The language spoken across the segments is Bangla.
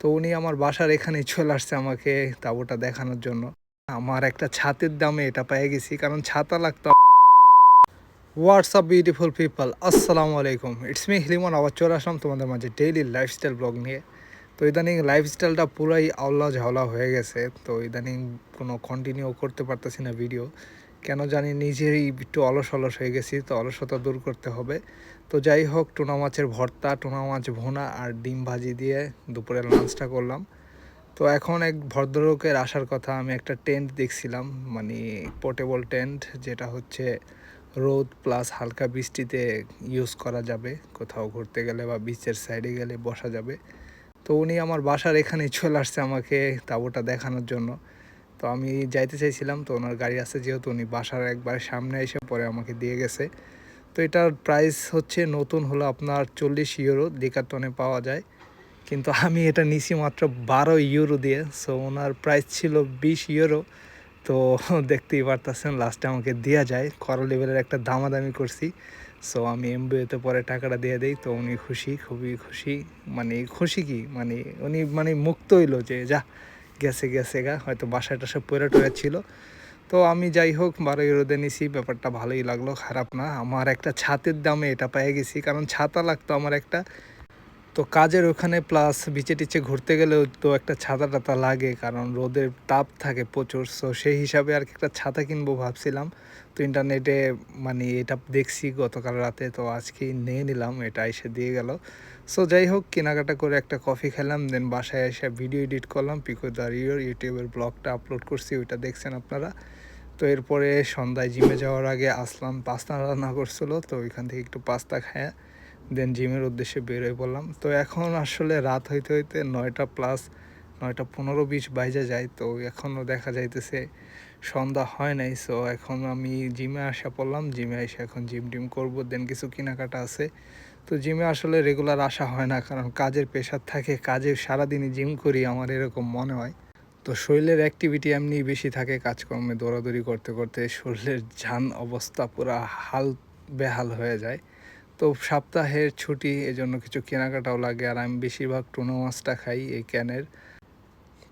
তো উনি আমার বাসার এখানেই চলে আসছে আমাকে তাঁবুটা দেখানোর জন্য। আমার একটা ছাতের দামে এটা পেয়ে গেছি, কারণ ছাতা লাগতো। হোয়াটসঅ্যাপ বিউটিফুল পিপল আসসালামু আলাইকুম। ইটস মি হিলিমন আবার চলে আসলাম তোমাদের মাঝে ডেইলি লাইফস্টাইল ব্লগ নিয়ে। তো ইদানিং লাইফস্টাইলটা পুরাই আওলা ঝাওলা হয়ে গেছে, তো ইদানিং কোনো কন্টিনিউ করতে পারতেছি না ভিডিও কেন জানি নিজেই একটু অলস অলস হয়ে গেছি, তো অলসতা দূর করতে হবে। তো যাই হোক, টুনা মাছের ভর্তা, টুনা মাছ ভোনা আর ডিম ভাজি দিয়ে দুপুরে লাঞ্চটা করলাম। তো এখন এক ভদ্রলোকের আসার কথা, আমি একটা টেন্ট দেখছিলাম মানে পোর্টেবল টেন্ট যেটা হচ্ছে রোদ প্লাস হালকা বৃষ্টিতে ইউজ করা যাবে। কোথাও ঘুরতে গেলে বা বিচের সাইডে গেলে বসা যাবে। তো উনি আমার বাসার এখানে চলে আসছে আমাকে তাঁবুটা দেখানোর জন্য। তো আমি যাইতে চাইছিলাম, তো ওনার গাড়ি আছে যেহেতু উনি বাসার একবার সামনে এসে পরে আমাকে দিয়ে গেছে। তো এটার প্রাইস হচ্ছে নতুন হলো আপনার চল্লিশ ইউরো ডিকাটনে পাওয়া যায়। কিন্তু আমি এটা নিছি মাত্র বারো ইউরো দিয়ে সো ওনার প্রাইস ছিল বিশ ইউরো তো দেখতেই পারতেছেন লাস্টে আমাকে দেওয়া যায়। করো লেভেলের একটা দামাদামি করছি। সো আমি এমবিওতে পরে টাকাটা দিয়ে দেই, তো উনি খুশি, খুবই খুশি। মানে খুশি কি? মানে উনি মানে মুক্ত হইল যে, যা গেছে গেছে গা। হয়তো বাসায় টাসা পরে টরে ছিল। তো আমি যাই হোক বারোই রোদে নিছি। ব্যাপারটা ভালোই লাগল, খারাপ না। আমার একটা ছাতের দামে এটা পেয়ে গেছি। কারণ ছাতা লাগতো আমার একটা। তো কাজের ওখানে প্লাস বিচে টিচে ঘুরতে গেলেও তো একটা ছাতা টাতা লাগে, কারণ রোদের তাপ থাকে প্রচুর। সো সেই হিসাবে আর কি একটা ছাতা কিনবো ভাবছিলাম। তো ইন্টারনেটে মানে এটা দেখছি গতকাল রাতে, তো আজকে নিয়ে নিলাম, এটা এসে দিয়ে গেল। সো যাই হোক, কেনাকাটা করে একটা কফি খেলাম দেন বাসায় এসে ভিডিও এডিট করলাম পিকো দাঁড়িয়ে ইউটিউবের ব্লগটা আপলোড করছি, ওইটা দেখছেন আপনারা। তো এরপরে সন্ধ্যায় জিমে যাওয়ার আগে আসলাম, পাস্তা রান্না করছিল, তো ওইখান থেকে একটু পাস্তা খায় দেন জিমের উদ্দেশ্যে বেরোয় পড়লাম। তো এখন আসলে রাত হইতে হইতে নয়টা প্লাস নয়টা পনেরো বিশ বাইজে যায়। তো এখনও দেখা যাইতেছে সন্ধ্যা হয় নাই। সো এখন আমি জিমে আসা পড়লাম। জিমে এসে এখন জিম টিম করব। দেন কিছু কেনাকাটা আছে। তো জিমে আসলে রেগুলার আসা হয় না। কারণ কাজের প্রেশার থাকে। কাজে সারাদিনই জিম করি আমার এরকম মনে হয়। তো শরীরের অ্যাক্টিভিটি এমনি বেশি থাকে। কাজকর্মে দৌড়াদৌড়ি করতে করতে শরীরের ঝান অবস্থা পুরা হাল বেহাল হয়ে যায়। তো সপ্তাহের ছুটি, এজন্য কিছু কেনাকাটাও লাগে। আর আমি বেশিরভাগ টুনো মাছটা খাই এই ক্যানের।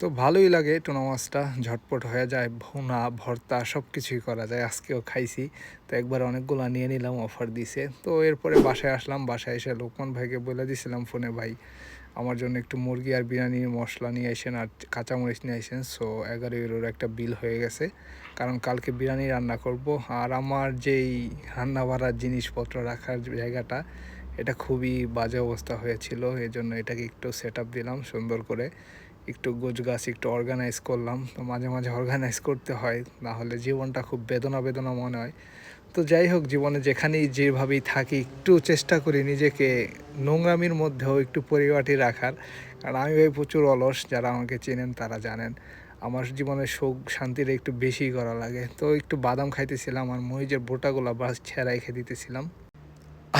তো ভালোই লাগে টোনা মাছটা ঝটপট হয়ে যায়, ভুনা, ভর্তা সব কিছুই করা যায়, আজকেও খাইছি। তো একবার অনেকগুলো নিয়ে নিলাম অফার দিছে। তো এরপরে বাসায় আসলাম, বাসায় এসে লোকমান ভাইকে বলে দিছিলাম ফোনে, ভাই, আমার জন্য একটু মুরগি আর বিরিয়ানির মশলা নিয়ে আসেন আর কাঁচামরিচ নিয়ে আসেন। সো এগারো ইউরোর একটা বিল হয়ে গেছে। কারণ কালকে বিরিয়ানি রান্না করব আর আমার যেই রান্না বাড়ার জিনিসপত্র রাখার জায়গাটা, এটা খুবই বাজে অবস্থা হয়েছিল। এই জন্য এটাকে একটু সেট দিলাম সুন্দর করে। একটু গোছ গাছ একটু অর্গানাইজ করলাম। তো মাঝে মাঝে অর্গানাইজ করতে হয় না হলে জীবনটা খুব বেদনা বেদনা মনে হয়। তো যাই হোক, জীবনে যেখানেই যেভাবেই থাকি, একটু চেষ্টা করি নিজেকে নোংরামির মধ্যেও একটু পরিপাটি রাখার। কারণ আমি ভাই প্রচুর অলস, যারা আমাকে চেনেন তারা জানেন। আমার জীবনে সুখ শান্তির একটু বেশি করা লাগে। তো একটু বাদাম খাইতেছিলাম আর মরিচের বোটাগুলো বাস ছেঁড়াই খেয়ে দিতেছিলাম।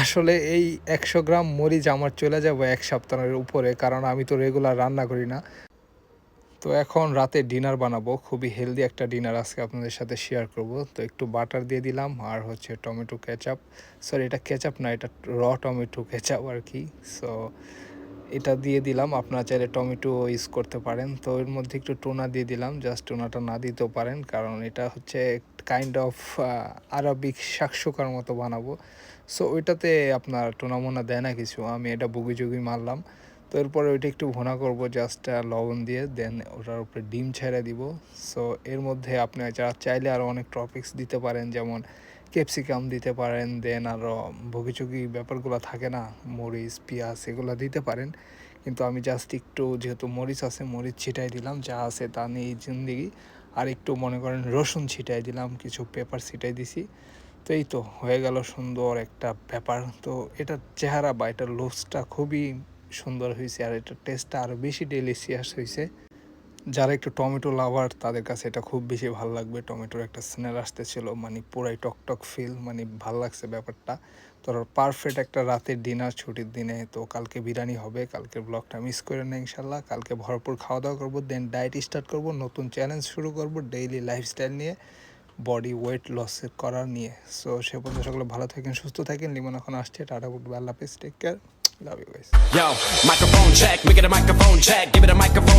আসলে এই একশো গ্রাম মরিচ আমার চলে যাব এক সপ্তাহের উপরে, কারণ আমি তো রেগুলার রান্না করি না। তো এখন রাতে ডিনার বানাবো। খুবই হেলদি একটা ডিনার আজকে আপনাদের সাথে শেয়ার করব। তো একটু বাটার দিয়ে দিলাম আর হচ্ছে টমেটো কেচাপ সরি এটা কেচাপ না, এটা র টমেটো কেচাপ আর কি। সো এটা দিয়ে দিলাম। আপনারা চাইলে টমেটো ইউজ করতে পারেন। তো এর মধ্যে একটু টোনা দিয়ে দিলাম। জাস্ট টোনাটা না দিতেও পারেন, কারণ এটা হচ্ছে কাইন্ড অফ আরবিক শাকসুকার মতো বানাবো। সো ওইটাতে আপনার টোনা মোনা দেয় না কিছু। আমি এটা বুগি জুগি মারলাম। তো এরপরে ওইটা একটু ভোনা করব জাস্ট লবণ দিয়ে দেন ওটার উপরে ডিম ছেড়ে দিব। সো এর মধ্যে আপনি যারা চাইলে আরও অনেক টপিক্স দিতে পারেন, যেমন ক্যাপসিকাম দিতে পারেন দেন আরও ভুগিচুগি ব্যাপারগুলো থাকে না, মরিচ, পেঁয়াজ, এগুলো দিতে পারেন। কিন্তু আমি জাস্ট একটু যেহেতু মরিচ আছে, মরিচ ছিটাই দিলাম, যা আছে তা নিয়ে জিন্দিগি। আর একটু মনে করেন রসুন ছিটাই দিলাম, কিছু পেপার ছিটাই দিছি। তো এই তো, হয়ে গেল সুন্দর একটা ব্যাপার। তো এটার চেহারা বা এটার লুকসটা খুবই সুন্দর হয়েছে আর এটার টেস্টটা আরও বেশি ডেলিসিয়াস হয়েছে যারা একটু টমেটো লাভার তাদের কাছে এটা খুব বেশি ভালো লাগবে। টমেটোর একটা স্মেল আসতেছিল মানে পুরাই টকটক ফিল মানে ভালো লাগছে ব্যাপারটা। তো পারফেক্ট একটা রাতের ডিনার ছুটির দিনে। তো কালকে বিরিয়ানি হবে কালকে ব্লগটা মিস করে না ইনশাল্লাহ কালকে ভরপুর খাওয়া দাওয়া করব দেন ডায়েট স্টার্ট করব, নতুন চ্যালেঞ্জ শুরু করব ডেইলি লাইফস্টাইল নিয়ে বডি ওয়েট লস করার নিয়ে। সো সে পর্যন্ত সকলে ভালো থাকেন, সুস্থ থাকেন। লিমন এখন আসছে, tata, good Allah take care Love you guys. Yo, microphone check, We it a microphone check, give it a microphone.